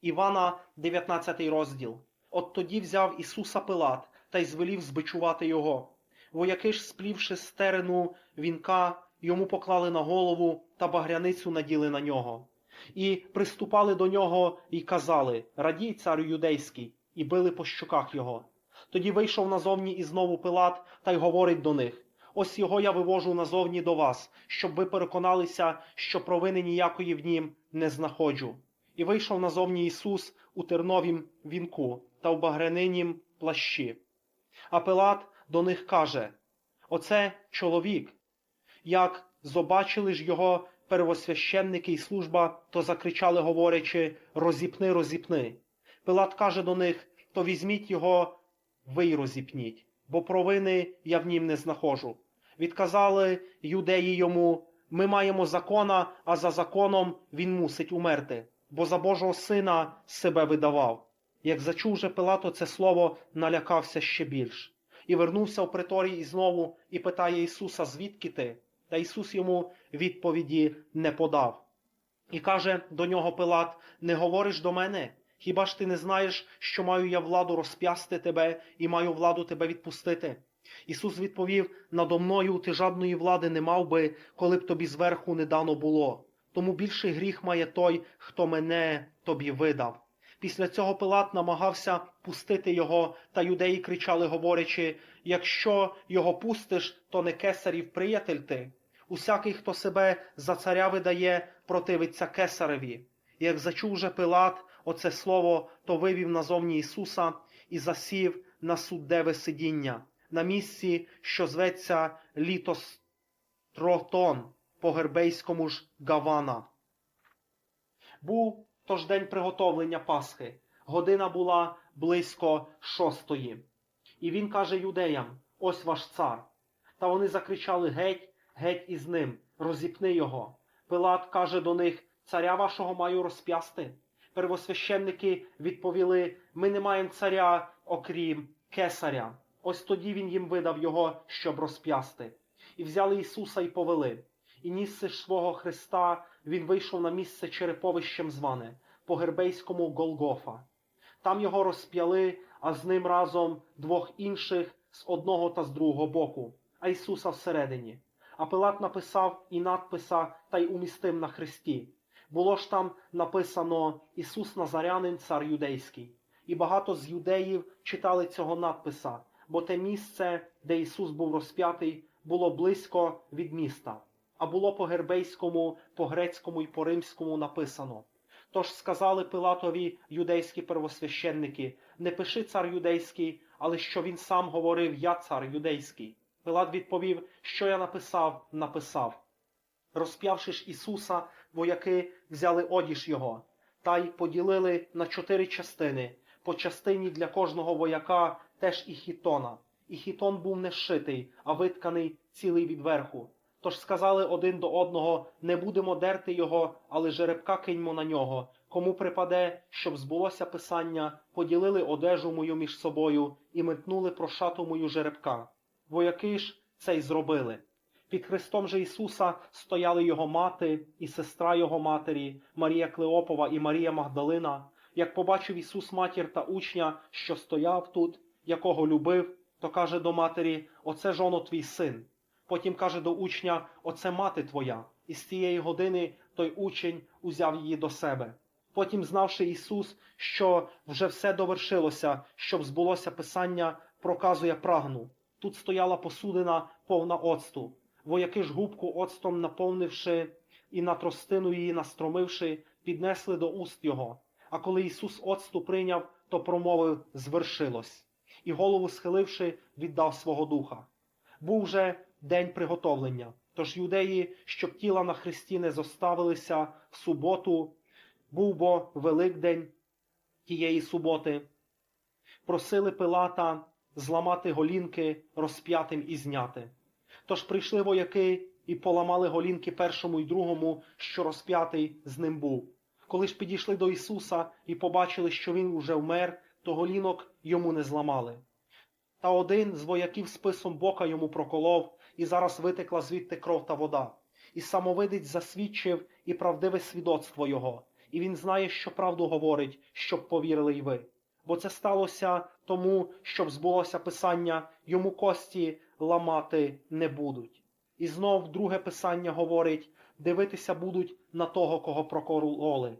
Івана, 19 розділ. От тоді взяв Ісуса Пилат та й звелів збичувати його. Вояки ж, сплівши стерену вінка, йому поклали на голову та багряницю наділи на нього. І приступали до нього і казали Радій, царю юдейський, і били по щоках його. Тоді вийшов назовні і знову Пилат та й говорить до них Ось його я вивожу назовні до вас, щоб ви переконалися, що провини ніякої в нім не знаходжу. І вийшов назовні Ісус у терновім вінку та в багрянинім плащі. А Пилат до них каже Оце чоловік. Як зобачили ж його первосвященники і служба, то закричали, говорячи Розіпни, розіпни. Пилат каже до них То візьміть його, ви й розіпніть, бо провини я в нім не знаходжу. Відказали юдеї йому Ми маємо закона, а за законом він мусить умерти, бо за Божого сина себе видавав. Як зачув же Пилато це слово, налякався ще більш. І вернувся в приторій і знову і питає Ісуса, звідки ти? Та Ісус йому відповіді не подав. І каже до нього Пилат: Не говориш до мене? Хіба ж ти не знаєш, що маю я владу розп'ясти тебе і маю владу тебе відпустити? Ісус відповів: Надо мною ти жадної влади не мав би, коли б тобі зверху не дано було. Тому більший гріх має той, хто мене тобі видав. Після цього Пилат намагався пустити його, та юдеї кричали, говорячи: якщо його пустиш, то не кесарів приятель ти. Усякий, хто себе за царя видає, противиться кесареві. Як зачув же Пилат оце слово, то вивів назовні Ісуса і засів на суддеве сидіння, на місці, що зветься Літостротон, по гербейському ж Гавана. Був тож день приготовлення Пасхи. Година була близько шостої. І він каже юдеям: Ось ваш цар. Та вони закричали геть, геть із ним, розіпни його. Пилат каже до них: Царя вашого маю розп'ясти. Первосвященники відповіли: Ми не маємо царя, окрім кесаря. Ось тоді він їм видав його, щоб розп'ясти. І взяли Ісуса і повели. І нісси ж свого Христа, він вийшов на місце череповищем зване, по гербейському Голгофа. Там його розп'яли, а з ним разом двох інших з одного та з другого боку, а Ісуса всередині. А Пилат написав і надписа та й умістив на хресті. Було ж там написано Ісус Назарянин, цар юдейський. І багато з юдеїв читали цього надписа, бо те місце, де Ісус був розп'ятий, було близько від міста, а було по гербейському, по грецькому і по римському написано. Тож сказали Пилатові юдейські первосвященники: не пиши цар юдейський, але що він сам говорив Я цар юдейський. Пилат відповів, що я написав, написав. Розп'явши ж Ісуса, вояки взяли одіж його, та й поділили на чотири частини, по частині для кожного вояка теж і хітона. І хітон був не зшитий, а витканий цілий від верху. Тож сказали один до одного не будемо дерти його, але жеребка киньмо на нього. Кому припаде, щоб збулося писання, поділили одежу мою між собою і метнули про шату мою жеребка. Вояки ж це й зробили. Під Христом же Ісуса стояли його мати і сестра його матері, Марія Клеопова і Марія Магдалина. Як побачив Ісус матір та учня, що стояв тут, якого любив, то каже до матері: Оце жоно твій син. Потім каже до учня: Оце мати твоя. І з тієї години той учень узяв її до себе. Потім, знавши Ісус, що вже все довершилося, щоб збулося Писання, проказує прагну. Тут стояла посудина повна оцту. Вояки ж губку оцтом наповнивши і на тростину її настромивши, піднесли до уст його. А коли Ісус оцту прийняв, то промовив звершилось, і голову схиливши, віддав свого духа. Був же день приготовлення. Тож юдеї, щоб тіла на хресті не зоставилися в суботу, був бо Великдень тієї суботи, просили Пилата зламати голінки розп'ятим і зняти. Тож прийшли вояки і поламали голінки першому й другому, що розп'ятий з ним був. Коли ж підійшли до Ісуса і побачили, що Він уже вмер, то голінок йому не зламали. Та один з вояків списом бока йому проколов, і зараз витекла звідти кров та вода. І самовидець засвідчив і правдиве свідоцтво його, і він знає, що правду говорить, щоб повірили й ви. Бо це сталося тому, щоб збулося писання, йому кості ламати не будуть. І знов друге писання говорить, дивитися будуть на того, кого прокололи.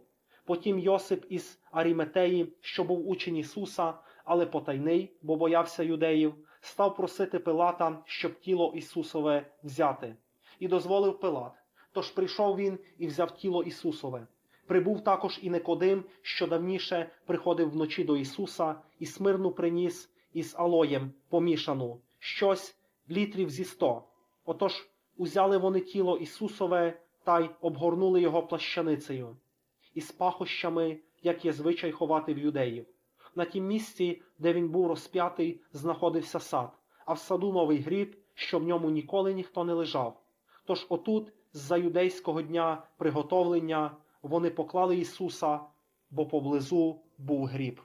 Потім Йосип із Аріметеї, що був учень Ісуса, але потайний, бо боявся юдеїв, став просити Пилата, щоб тіло Ісусове взяти. І дозволив Пилат. Тож прийшов він і взяв тіло Ісусове. Прибув також і Никодим, що давніше приходив вночі до Ісуса, і смирну приніс із алоєм помішану, щось літрів зі сто. Отож узяли вони тіло Ісусове та й обгорнули його плащаницею, із пахощами, як є звичай ховати в юдеїв. На тім місці, де він був розп'ятий, знаходився сад, а в саду новий гріб, що в ньому ніколи ніхто не лежав. Тож отут, з-за юдейського дня приготовлення, вони поклали Ісуса, бо поблизу був гріб.